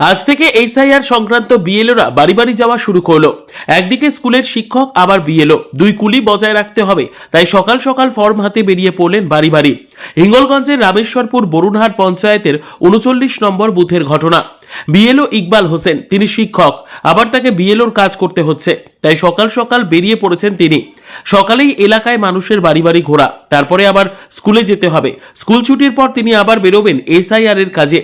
আজ থেকে এইচআইআর সংক্রান্ত বিএলওরা বাড়ি বাড়ি যাওয়া শুরু করল। একদিকে স্কুলের শিক্ষক, আবার বিএলও। দুই কুলি বজায় রাখতে হবে, তাই সকাল সকাল ফর্ম হাতে বেরিয়ে পড়লেন বাড়ি বাড়ি। হিঙ্গলগঞ্জের রামেশ্বরপুর বরুণহাট পঞ্চায়েতের উনচল্লিশ নম্বর বুথের ঘটনা। বিএলও ইকবাল হোসেন, তিনি শিক্ষক, আবার তাকে বিএলওর কাজ করতে হচ্ছে। তাই সকাল সকাল বেরিয়ে পড়েছেন তিনি। সকালেই এলাকায় মানুষের বাড়ি বাড়ি ঘোরা, তারপরে আবার স্কুলে যেতে হবে। স্কুল ছুটির পর তিনি আবার বেরোবেন এসআইআর এর কাজে।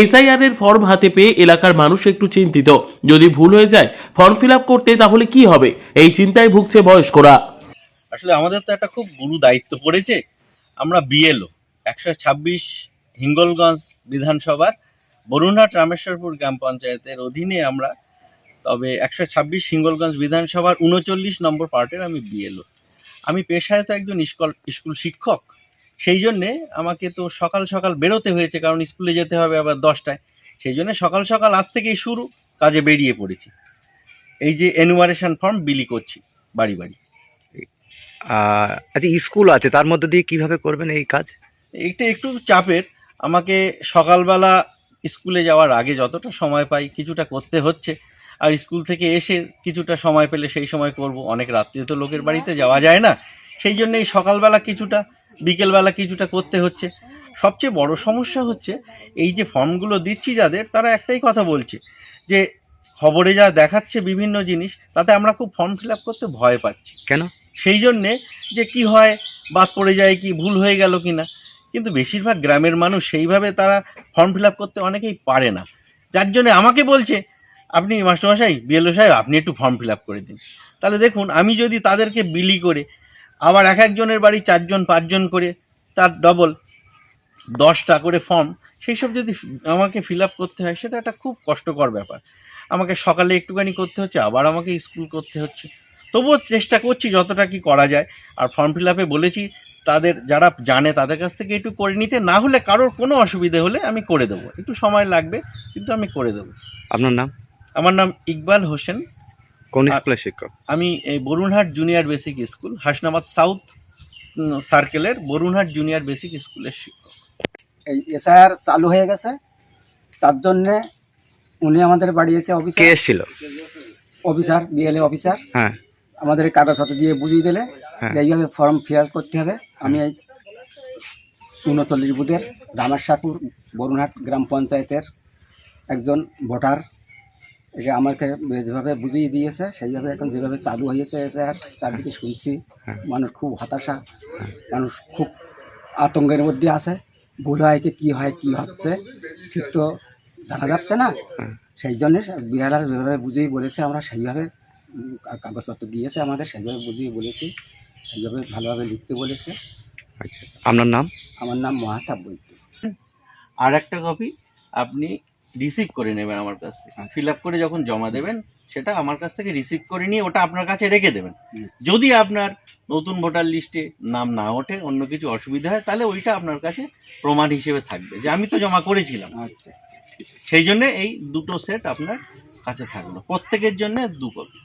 এসআইআর এর ফর্ম হাতে পেয়ে এলাকার মানুষ একটু চিন্তিত। যদি ভুল হয়ে যায়, ফর্ম ফিল করতে তাহলে কি হবে? এই চিন্তায় ভুগছে বয়স্করা। আসলে আমাদের তো একটা খুব গুরু দায়িত্ব পড়েছে। আমরা বিএলও একশো ছাব্বিশ হিঙ্গলগঞ্জ বিধানসভার বরুণহাট রামেশ্বরপুর গ্রাম পঞ্চায়েতের অধীনে আমরা, তবে একশো ছাব্বিশ হিঙ্গলগঞ্জ বিধানসভার উনচল্লিশ নম্বর পার্টের আমি বিএলও আমি পেশায় তো একজন স্কুল স্কুল শিক্ষক, সেই জন্যে আমাকে তো সকাল সকাল বেরোতে হয়েছে, কারণ স্কুলে যেতে হবে আবার দশটায়। সেই জন্য সকাল সকাল আজ থেকেই শুরু, কাজে বেরিয়ে পড়েছি। এই যে এনুমারেশন ফর্ম বিলি করছি, বাড়ি বাড়ি। আচ্ছা স্কুল আছে তার মধ্যে দিয়ে কীভাবে করবেন এই কাজ? এইটা একটু চাপের। আমাকে সকালবেলা স্কুলে যাওয়ার আগে যতটা সময় পাই কিছুটা করতে হচ্ছে আর স্কুল থেকে এসে কিছুটা সময় পেলে সেই সময় করব। অনেক রাত্রে তো লোকের বাড়িতে যাওয়া যায় না সেই জন্য এই সকালবেলা কিছুটা বিকেলবেলা কিছুটা করতে হচ্ছে। সবচেয়ে বড় সমস্যা হচ্ছে এই যে ফর্মগুলো দিচ্ছি যাদের তারা একটাই কথা বলছে যে খবরে যা দেখাচ্ছে বিভিন্ন জিনিস তাতে আমরা খুব ফর্ম ফিল আপ করতে ভয় পাচ্ছি। কেন? সেই জন্যে যে কি হয়, বাদ পড়ে যায় কি, ভুল হয়ে গেল কি না কিন্তু বেশিরভাগ গ্রামের মানুষ সেইভাবে তারা ফর্ম ফিল আপ করতে অনেকেই পারে না। যার জন্য আমাকে বলছে, আপনি মাস্টারমশাই বিএলও সাহেব, আপনি একটু ফর্ম ফিল আপ করে দিন। তাহলে দেখুন, আমি যদি তাদেরকে বিলি করে, আবার এক একজনের বাড়ি চারজন, পাঁচজন করে, তার ডবল দশটা করে ফর্ম সেই সব যদি আমাকে ফিল আপ করতে হয়, সেটা একটা খুব কষ্টকর ব্যাপার। আমাকে সকালে একটুখানি করতে হচ্ছে, আবার আমাকে স্কুল করতে হচ্ছে। তবুও চেষ্টা করছি যতটা কি করা যায়। আর ফর্ম ফিল আপে বলেছি তাদের যারা জানে তাদের কাছ থেকে একটু করে নিতে না হলে কারোর কোনো অসুবিধে হলে আমি করে দেবো। একটু সময় লাগবে কিন্তু আমি করে দেবো। আপনার নাম? আমার নাম ইকবাল হোসেন। কোন স্কুলের শিক্ষক? আমি এই Barunhat junior basic school Hasnabad south সার্কেলের বরুণহাট জুনিয়র বেসিক স্কুলের শিক্ষক। এই এসআইআর চালু হয়ে গেছে। তার জন্যে উনি আমাদের বাড়ি এসে কে অফিসার এসেছিল? Officer BLA officer. হ্যাঁ। আমাদের এই কাগজপত্র দিয়ে বুঝিয়ে দিলে হ্যাঁ। যে এইভাবে ফর্ম ফিল করতে হবে। আমি এই উনচল্লিশ বুথের রামেশ্বরপুর বরুণহাট গ্রাম পঞ্চায়েতের একজন ভোটার। একে আমাকে যেভাবে বুঝিয়ে দিয়েছে সেইভাবে এখন যেভাবে চালু হয়েছে এসআইআর চারদিকে শুনছি। হ্যাঁ। মানুষ খুব হতাশা মানুষ খুব আতঙ্কের মধ্যে আছে। ভুল হয় কি কী হয় কি হচ্ছে ঠিক তো জানা যাচ্ছে না। হ্যাঁ। সেই জন্যে বিহারার যেভাবে বুঝিয়ে বলেছে আমরা সেইভাবে কাগজপত্র দিয়েছে আমাদের সেইভাবে বুঝিয়ে বলেছি সেইভাবে ভালোভাবে লিখতে বলেছে। আচ্ছা আপনার নাম? আমার নাম মহাতাব বৈদ্য। আর একটা কপি আপনি রিসিভ করে নেবেন আমার কাছ থেকে। ফিল আপ করে যখন জমা দেবেন সেটা আমার কাছ থেকে রিসিভ করে নিয়ে ওটা আপনার কাছে রেখে দেবেন। যদি আপনার নতুন ভোটার লিস্টে নাম না ওঠে অন্য কিছু অসুবিধা হয় তাহলে ওইটা আপনার কাছে প্রমাণ হিসেবে থাকবে যে আমি তো জমা করেছিলাম। আচ্ছা সেই জন্য এই দুটো সেট আপনার কাছে থাকল। প্রত্যেকের জন্য দু কপি।